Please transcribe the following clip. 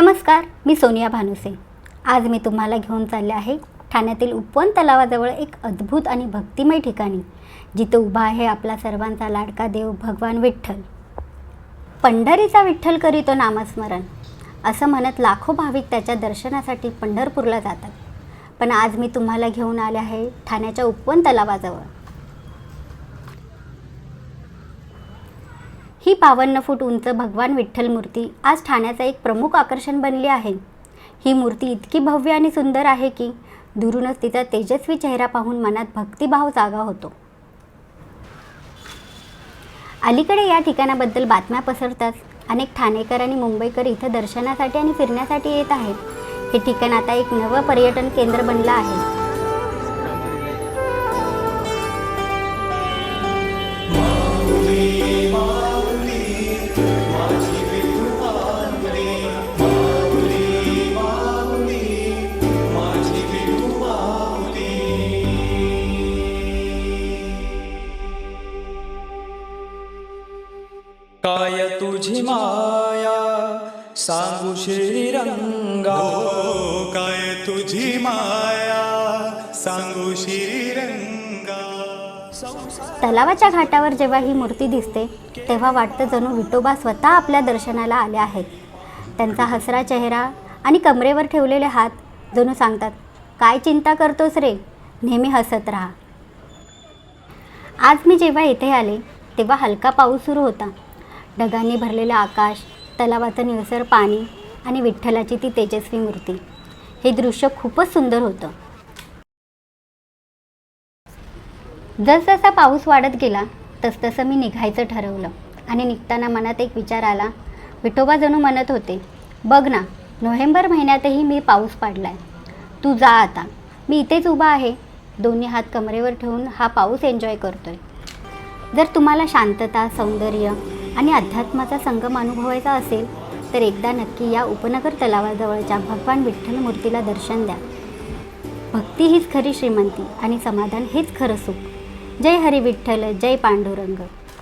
नमस्कार मी सोनिया भानुसे. आज मी तुम्हाला घेऊन चालले आहे ठाण्यातील उपवन तलावाजवळ एक अद्भुत आणि भक्तिमय ठिकाणी जिथे उभा आहे आपला सर्वांचा लाडका देव भगवान विठ्ठल. पंढरीचा विठ्ठल करीतो नामस्मरण असं म्हणत लाखो भाविक त्याच्या दर्शनासाठी पंढरपूरला जातात. पण आज मी तुम्हाला घेऊन आले आहे ठाण्याच्या उपवन तलावाजवळ. ही बावन्न फूट उंच भगवान विठ्ठल मूर्ती आज ठाण्याचं एक प्रमुख आकर्षण बनली आहे. ही मूर्ती इतकी भव्य आणि सुंदर आहे की दुरूनच तिचा तेजस्वी चेहरा पाहून मनात भक्तिभाव जागा होतो. अलीकडे या ठिकाणाबद्दल बातम्या पसरताच अनेक ठाणेकर आणि मुंबईकर इथं दर्शनासाठी आणि फिरण्यासाठी येत आहेत. हे ठिकाण आता एक नवं पर्यटन केंद्र बनलं आहे. काय तुझी माया? सांगू श्रीरंगा. हो काय तुझी माया? सांगू श्रीरंगा. तलावाच्या घाटावर जेव्हा ही मूर्ती दिसते तेव्हा वाटतं जणू विठोबा स्वतः आपल्या दर्शनाला आले आहेत. त्यांचा हसरा चेहरा आणि कमरेवर ठेवलेले हात जणू सांगतात काय चिंता करतोस रे? नेहमी हसत राहा. आज मी जेव्हा इथे आले तेव्हा हलका पाऊस सुरू होता. ढगांनी भरलेलं आकाश तलावाचं निळसर पाणी आणि विठ्ठलाची ती तेजस्वी मूर्ती. हे दृश्य खूपच सुंदर होतं. जसजसा पाऊस वाढत गेला तसतसं मी निघायचं ठरवलं आणि निघताना मनात एक विचार आला. विठोबा जणू म्हणत होते बघ ना नोव्हेंबर महिन्यातही मी पाऊस पाडलाय. तू जा आता. मी इथेच उभा आहे. दोन्ही हात कमरेवर ठेवून हा पाऊस एन्जॉय करतोय. जर तुम्हाला शांतता सौंदर्य आणि अध्यात्माचा संगम अनुभवायचा असेल तर एकदा नक्की या उपनगर तलावाजवळच्या भगवान विठ्ठल मूर्तीला दर्शन द्या. भक्ती हीच खरी श्रीमंती आणि समाधान हेच खरं सुख. जय हरी विठ्ठल जय पांडुरंग.